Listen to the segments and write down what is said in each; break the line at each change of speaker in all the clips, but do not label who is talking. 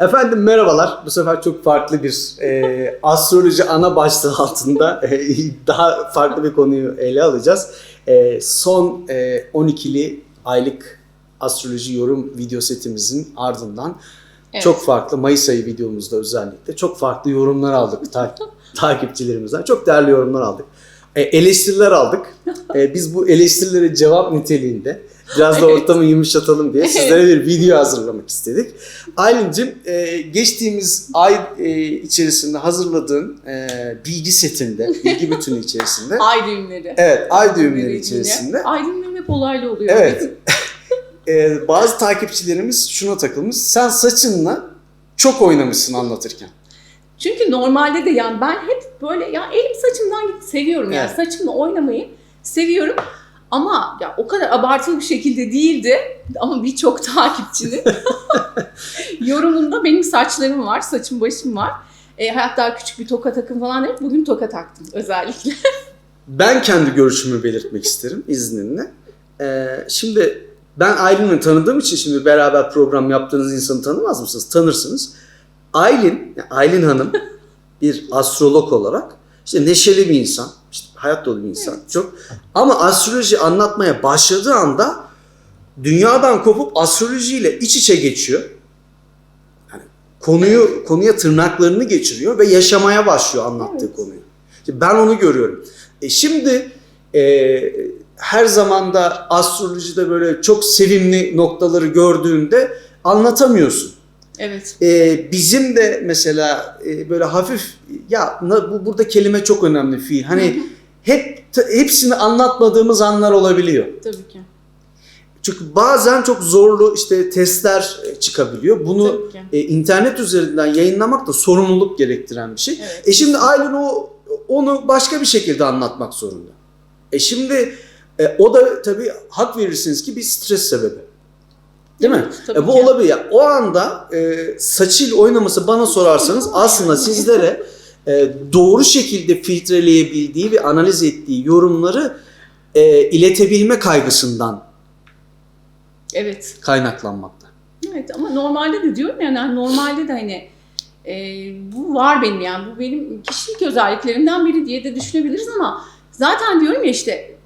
Efendim merhabalar. Bu sefer çok farklı bir e, astroloji ana başlığı altında e, daha farklı bir konuyu ele alacağız. E, son e, 12'li aylık astroloji yorum video setimizin ardından
Evet.
çok farklı Mayıs ayı videomuzda özellikle çok farklı yorumlar aldık ta- takipçilerimizden. Çok değerli yorumlar aldık. E, eleştiriler aldık. E, biz bu eleştirilere cevap niteliğinde biraz da ortamı yumuşatalım diye sizlere bir video hazırlamak istedik. Aylin'cim e, geçtiğimiz ay e, içerisinde hazırladığın e, bilgi setinde, bilgi bütünü içerisinde
Ay düğümleri.
Evet, ay düğümleri içerisinde.
Ay düğümleri hep olaylı oluyor.
Evet. e, bazı takipçilerimiz şuna takılmış. Sen saçınla çok oynamışsın anlatırken.
Çünkü normalde de yani ben hep böyle ya elim saçımdan gitti seviyorum yani
Evet.
saçımla oynamayı seviyorum. Ama ya o kadar abartılı bir şekilde değildi ama birçok takipçinin yorumunda benim saçlarım var, saçım başım var. E, hatta küçük bir toka takım falan dedim. Bugün toka taktım özellikle.
Ben kendi görüşümü belirtmek isterim izninle. E, şimdi ben Aylin'i tanıdığım için şimdi beraber program yaptığınız insanı tanımaz mısınız? Tanırsınız. Aylin, Aylin Hanım bir astrolog olarak işte neşeli bir insan, işte hayat dolu bir insan çok. Ama astroloji anlatmaya başladığı anda dünyadan kopup astrolojiyle iç içe geçiyor. Yani konuyu konuya tırnaklarını geçiriyor ve yaşamaya başlıyor anlattığı
Evet.
konuyu. Ben onu görüyorum. E şimdi e, her zaman da astrolojide böyle çok sevimli noktaları gördüğünde anlatamıyorsun.
Evet.
E, bizim de mesela e, böyle hafif ya bu burada kelime çok önemli fiil. Hani hep hepsini anlatmadığımız anlar olabiliyor.
Tabii ki.
Çünkü bazen çok zorlu işte testler e, çıkabiliyor. Bunu e, internet üzerinden yayınlamak da sorumluluk gerektiren bir şey.
Evet.
E şimdi Aylin o onu başka bir şekilde anlatmak zorunda. E şimdi e, o da tabii hak verirsiniz ki bir stres sebebi. Değil mi?
Tabii
E, bu
ki.
olabilir. O anda e, saçıyla oynaması bana sorarsanız aslında sizlere e, doğru şekilde filtreleyebildiği ve analiz ettiği yorumları e, iletebilme kaygısından
Evet.
kaynaklanmakta.
Evet ama normalde de diyorum yani normalde de hani e, bu var benim yani bu benim kişilik özelliklerimden biri diye de düşünebiliriz ama zaten diyorum ya işte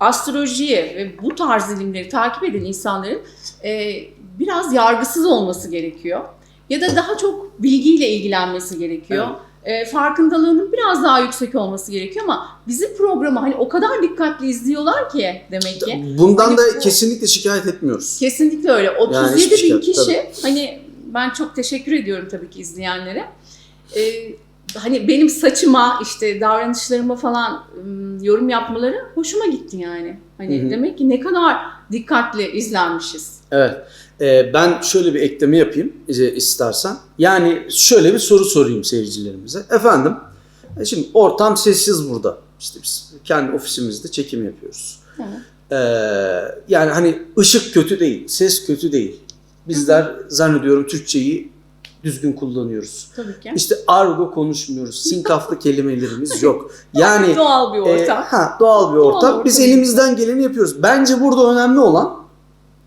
astrolojiyi ve bu tarz ilimleri takip eden insanların e, biraz yargısız olması gerekiyor. Ya da daha çok bilgiyle ilgilenmesi gerekiyor. E, farkındalığının biraz daha yüksek olması gerekiyor ama bizim programı hani o kadar dikkatli izliyorlar ki demek ki.
Bundan
Hani
da
bu-
kesinlikle şikayet etmiyoruz.
Kesinlikle öyle. 37
hiçbir şey
bin
yok,
kişi hani ben çok teşekkür ediyorum tabii ki izleyenlere. Ee, hani benim saçıma işte davranışlarıma falan ım, yorum yapmaları hoşuma gitti yani. Hani
Hı hı.
demek ki ne kadar dikkatli izlenmişiz.
Evet. Ee, ben şöyle bir ekleme yapayım e, istersen. Yani şöyle bir soru sorayım seyircilerimize. Efendim, e, şimdi ortam sessiz burada. İşte biz kendi ofisimizde çekim yapıyoruz. Ee, yani hani ışık kötü değil, ses kötü değil. Bizler zannediyorum Türkçeyi düzgün kullanıyoruz.
Tabii ki.
İşte argo konuşmuyoruz. Sinkaflı kelimelerimiz yok. Yani
doğal bir
e,
ortam.
ha, doğal bir
Doğal
ortam.
bir
Biz
ortam.
elimizden geleni yapıyoruz. Bence burada önemli olan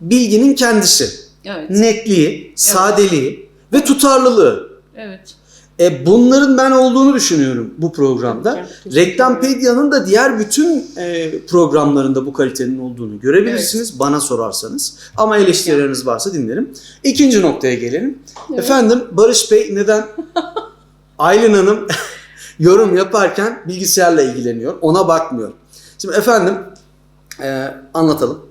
bilginin kendisi.
evet.
Netliği, sadeliği ve tutarlılığı.
Evet.
E, bunların ben olduğunu düşünüyorum bu programda. Rektampedia'nın da diğer bütün e, programlarında bu kalitenin olduğunu görebilirsiniz bana sorarsanız. Ama eleştirileriniz varsa dinlerim. İkinci noktaya gelelim.
Evet.
Efendim Barış Bey neden Aylin Hanım yorum yaparken bilgisayarla ilgileniyor. Ona bakmıyor. Şimdi efendim e, anlatalım.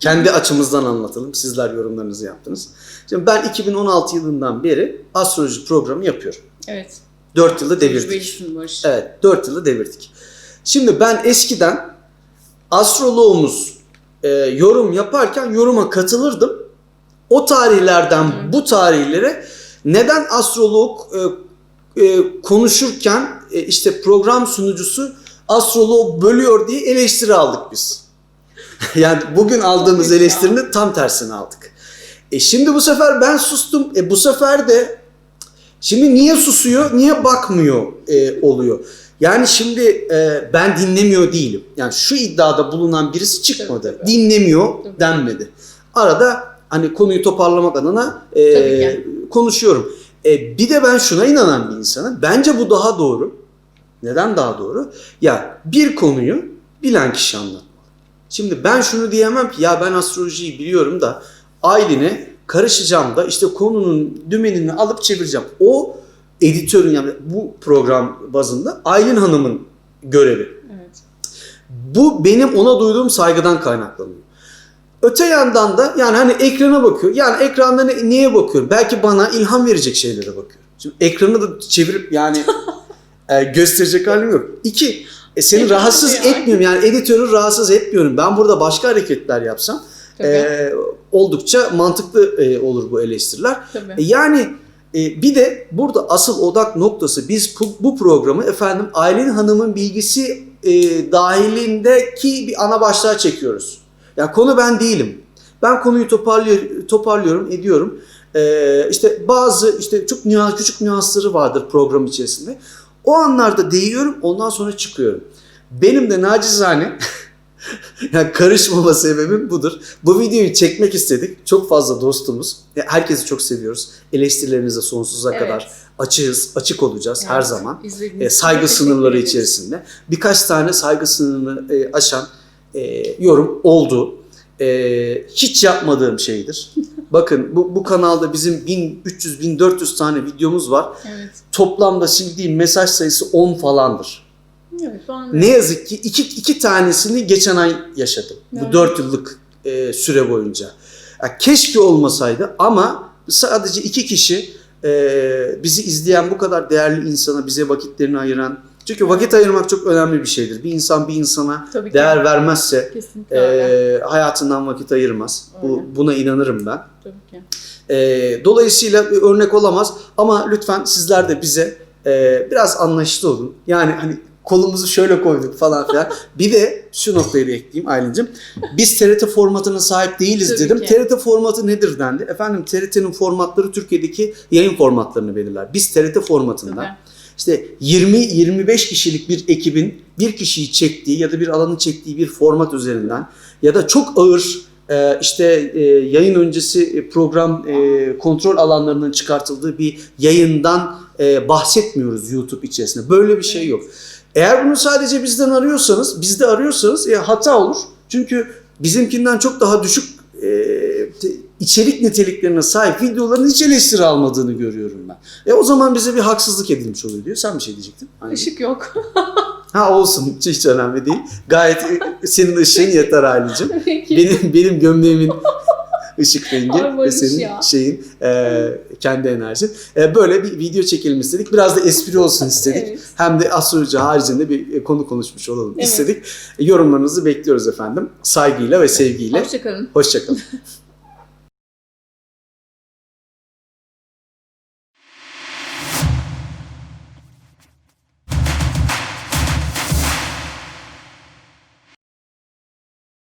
Kendi açımızdan anlatalım. Sizler yorumlarınızı yaptınız. Şimdi ben 2016 yılından beri astroloji programı yapıyorum.
Evet.
4 yılda devirdik. Evet 4 yılı devirdik. Şimdi ben eskiden astroloğumuz e, yorum yaparken yoruma katılırdım. O tarihlerden
Hı.
bu tarihlere neden astrolog e, e, konuşurken e, işte program sunucusu astroloğu bölüyor diye eleştiri aldık biz. yani bugün aldığımız eleştirinin tam tersini aldık. E şimdi bu sefer ben sustum. E bu sefer de Şimdi niye susuyor, niye bakmıyor e, oluyor. Yani şimdi e, ben dinlemiyor değilim. Yani şu iddiada bulunan birisi çıkmadı.
Tabii, tabii.
Dinlemiyor
Tabii.
denmedi. Arada hani konuyu toparlamak adına e, konuşuyorum. E, bir de ben şuna inanan bir insanım. Bence bu daha doğru. Neden daha doğru? Ya bir konuyu bilen kişi anlatmalı. Şimdi ben şunu diyemem ki ya ben astrolojiyi biliyorum da Aylin'e karışacağım da işte konunun dümenini alıp çevireceğim. O editörün yani bu program bazında Aylin Hanım'ın görevi.
Evet.
Bu benim ona duyduğum saygıdan kaynaklanıyor. Öte yandan da yani hani ekrana bakıyor. Yani ekranda ne, neye bakıyorum? Belki bana ilham verecek şeylere bakıyorum. Şimdi ekranı da çevirip yani e, gösterecek halim yok. İki, e, seni
Ekranı
rahatsız
yani.
etmiyorum. Yani editörü rahatsız etmiyorum. Ben burada başka hareketler yapsam
Tabii.
e, oldukça mantıklı e, olur bu eleştiriler.
Tabii.
E, Yani e, bir de burada asıl odak noktası biz bu, bu programı efendim Aylin Hanım'ın bilgisi e, dahilindeki bir ana başlığa çekiyoruz. Ya konu ben değilim. Ben konuyu toparlıyor, toparlıyorum, ediyorum. E, işte bazı işte çok nüans, küçük nüansları vardır program içerisinde. O anlarda değiyorum, ondan sonra çıkıyorum. Benim de nacizane yani karışmama sebebim budur. Bu videoyu çekmek istedik. Çok fazla dostumuz. Herkesi çok seviyoruz. Eleştirilerinize sonsuza
Evet.
kadar açığız, açık olacağız her
Evet.
zaman.
İzlediğiniz
E, saygı sınırları içerisinde. Birkaç tane saygı sınırını e, aşan e, yorum oldu. E, hiç yapmadığım şeydir. Bakın bu, bu kanalda bizim 1300-1400 tane videomuz var.
Evet.
Toplamda sildiğim mesaj sayısı 10 falandır.
Evet.
Ne yazık ki iki, iki tanesini geçen ay yaşadım. Bu
Evet.
4 yıllık e, süre boyunca. Ya keşke olmasaydı ama sadece iki kişi e, bizi izleyen bu kadar değerli insana bize vakitlerini ayıran. Çünkü vakit ayırmak çok önemli bir şeydir. Bir insan bir insana
Tabii ki.
değer vermezse
Kesinlikle öyle.
e, hayatından vakit ayırmaz. Bu, buna inanırım ben.
Tabii ki.
E, dolayısıyla örnek olamaz ama lütfen sizler de bize e, biraz anlayışlı olun. Yani hani kolumuzu şöyle koyduk falan filan. bir de şu noktayı da ekleyeyim Aylin'cim. Biz TRT formatına sahip değiliz
Tabii
dedim.
ki.
TRT formatı nedir dendi. Efendim TRT'nin formatları Türkiye'deki yayın formatlarını belirler. Biz TRT formatında
Tabii.
İşte 20-25 kişilik bir ekibin bir kişiyi çektiği ya da bir alanı çektiği bir format üzerinden ya da çok ağır e, işte e, yayın öncesi e, program kontrol alanlarının çıkartıldığı bir yayından bahsetmiyoruz YouTube içerisinde. Böyle bir şey yok. Eğer bunu sadece bizden arıyorsanız, bizde arıyorsanız e, hata olur. Çünkü bizimkinden çok daha düşük e, içerik niteliklerine sahip videoların hiç eleştiri almadığını görüyorum ben. E o zaman bize bir haksızlık edilmiş oluyor diyor. Sen bir şey diyecektin. Aynen.
Işık yok.
Ha olsun hiç önemli değil. Gayet e, senin ışığın yeter Aylin'cim. Benim benim gömleğimin ışık rengi ve senin
ya.
şeyin e, kendi enerjin. E, böyle bir video çekelim istedik. Biraz da espri olsun istedik.
Evet.
Hem de astroloji haricinde bir e, konu konuşmuş olalım
Evet.
istedik. E, yorumlarınızı bekliyoruz efendim. Saygıyla ve sevgiyle.
Hoşçakalın.
Hoşçakalın.